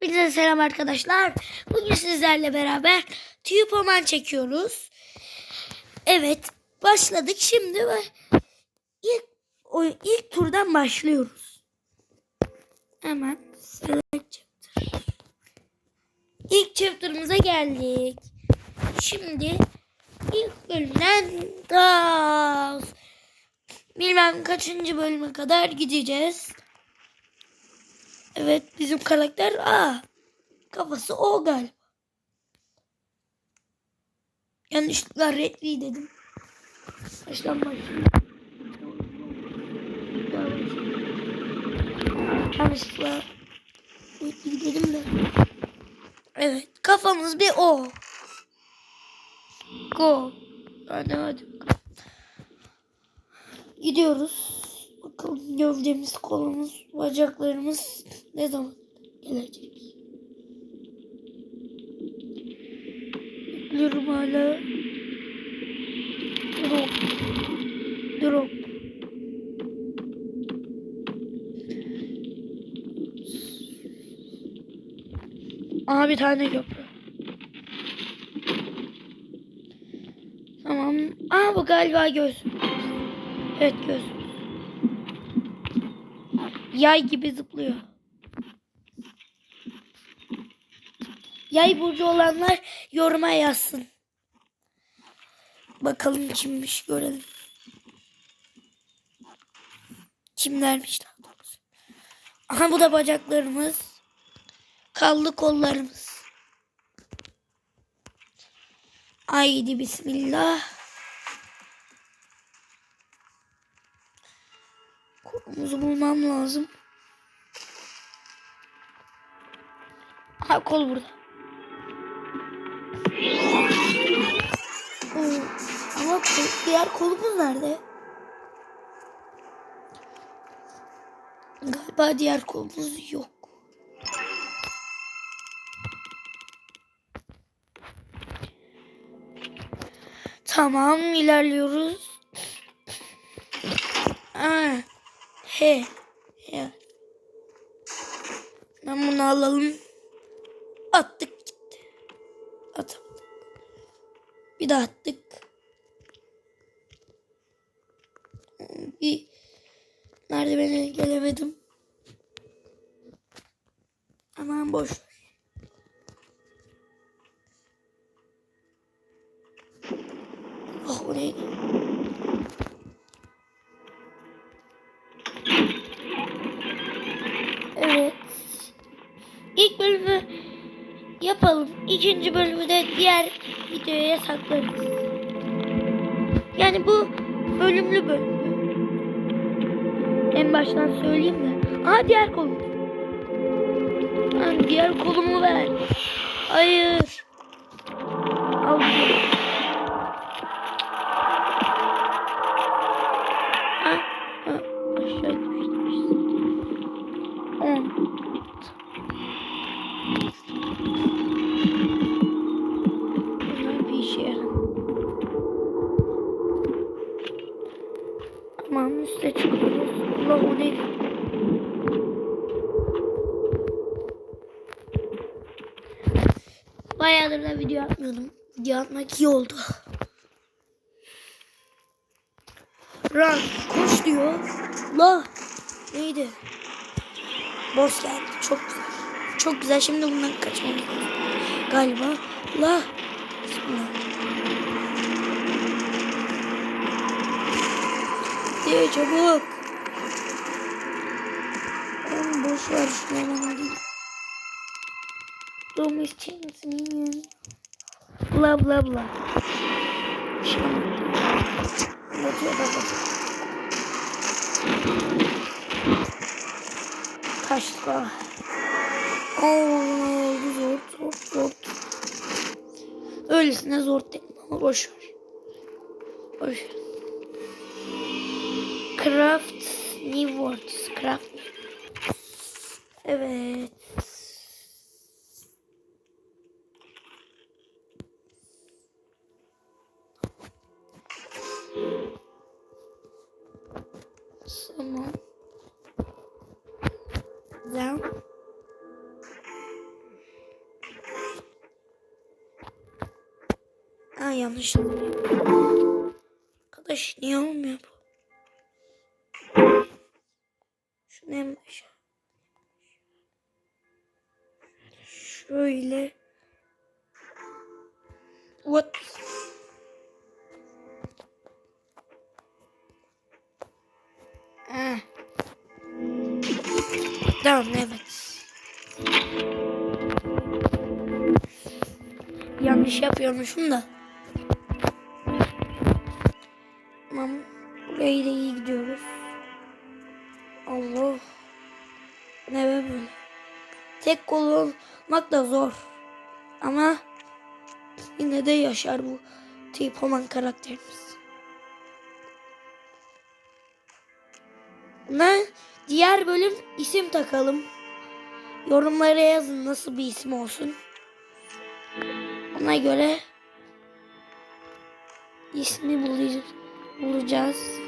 Hepinize selam arkadaşlar. Bugün sizlerle beraber Tüyüpoman çekiyoruz. Evet başladık şimdi ve ilk, o, ilk turdan başlıyoruz. Hemen select chapter. İlk chapter'ımıza geldik. Şimdi ilk bölümden daha bilmem kaçıncı bölüme kadar gideceğiz. Evet bizim karakter A. Kafası O galiba. Yanlışlıkla Redley dedim. Baştan başlayayım. Yanlışlıkla Redley dedim de. Evet kafamız bir O. Go. Hadi hadi. Gidiyoruz. Bakalım gövdemiz, kolumuz, bacaklarımız ne zaman gelecek? Bekliyorum hala. Drop. Drop. Aha bir tane köprü. Tamam. Aa bu galiba göz. Evet göz. Yay gibi zıplıyor. Yay burcu olanlar yoruma yazsın. Bakalım kimmiş görelim. Kimlermiş daha doğrusu. Aha bu da bacaklarımız. Kaldı kollarımız. Haydi bismillah. Kolumuzu bulmam lazım. Ha kol burada. Ama diğer kolumuz nerede? Galiba diğer kolumuz yok. Tamam ilerliyoruz. Aa, he. He. Ben bunu alalım. Attık gitti. Atamadık. Bir daha attık. Bir merdivene gelemedim. Aman boş ver. Oh o neydi? Yapalım. İkinci bölümü de diğer videoya saklarız. Yani bu bölümlü bölüm. En baştan söyleyeyim de. Aa diğer kolum. Lan diğer kolumu ver. Hayır. Al. Bayağıdır da video atmıyordum. Video atmak iyi oldu. Run, koş diyor. La, neydi? Boss geldi. Çok güzel. Çok güzel. Şimdi bundan lazım. Galiba. La. Bismillah. Diye çabuk. Oğlum boş ver hemen alayım. Thomas Chance'nin Bla bla bla. Ah. Oo, zor zor zor. Öylesine zor değil ama boş ver. Boş ver. Craft new words. Craft. Evet. Yanlış. Arkadaş niye olmuyor bu? Şunu en başa. Şöyle. What? Ha. Tamam evet. Yanlış yapıyormuşum da. Da iyi gidiyoruz. Allah. Ne be böyle. Tek kol olmak da zor. Ama yine de yaşar bu tip olan karakterimiz. Buna diğer bölüm isim takalım. Yorumlara yazın nasıl bir isim olsun. Ona göre ismi bulacağız.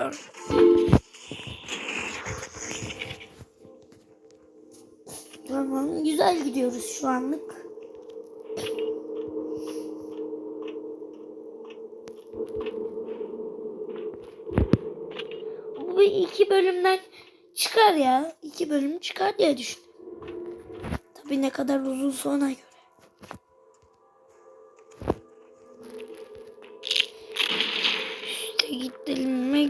Tamam. Tamam. Güzel gidiyoruz şu anlık. Bu iki bölümden çıkar ya. İki bölüm çıkar diye düşün. Tabii ne kadar uzun ona göre.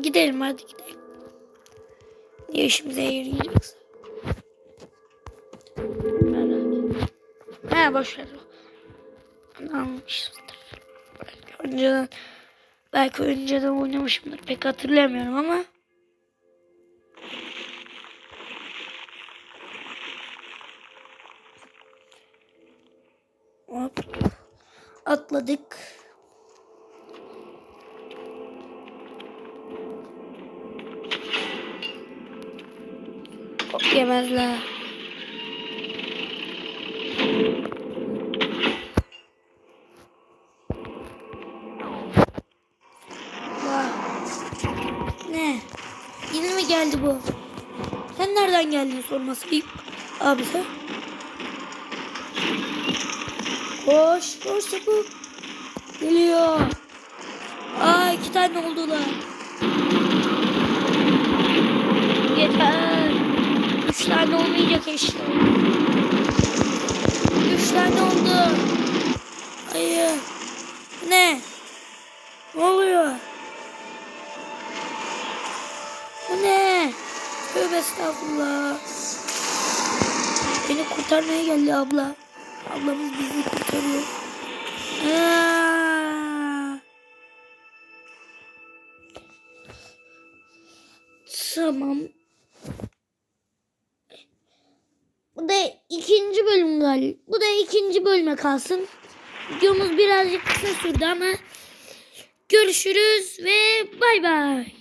Gidelim hadi gidelim. Niye işimize yarayacaksa. He boş ver. Bunu almışızdır. Belki önceden belki önceden oynamışımdır. Pek hatırlamıyorum ama. Hop. Atladık. Yemezler. Ne? Yine mi geldi bu? Sen nereden geldin sorması. Abi sen. Koş, koş çabuk. Geliyor. Aa iki tane oldular. Yeter. Üç tane olmayacak işte. Üç tane oldu. Hayır. Ne? Ne oluyor? Bu ne? Tövbe estağfurullah. Beni kurtarmaya geldi abla. Ablamız bizi kurtarıyor. Aa! Tamam. Bu da ikinci bölüm galiba. Bu da ikinci bölüme kalsın. Videomuz birazcık kısa sürdü ama görüşürüz ve bay bay.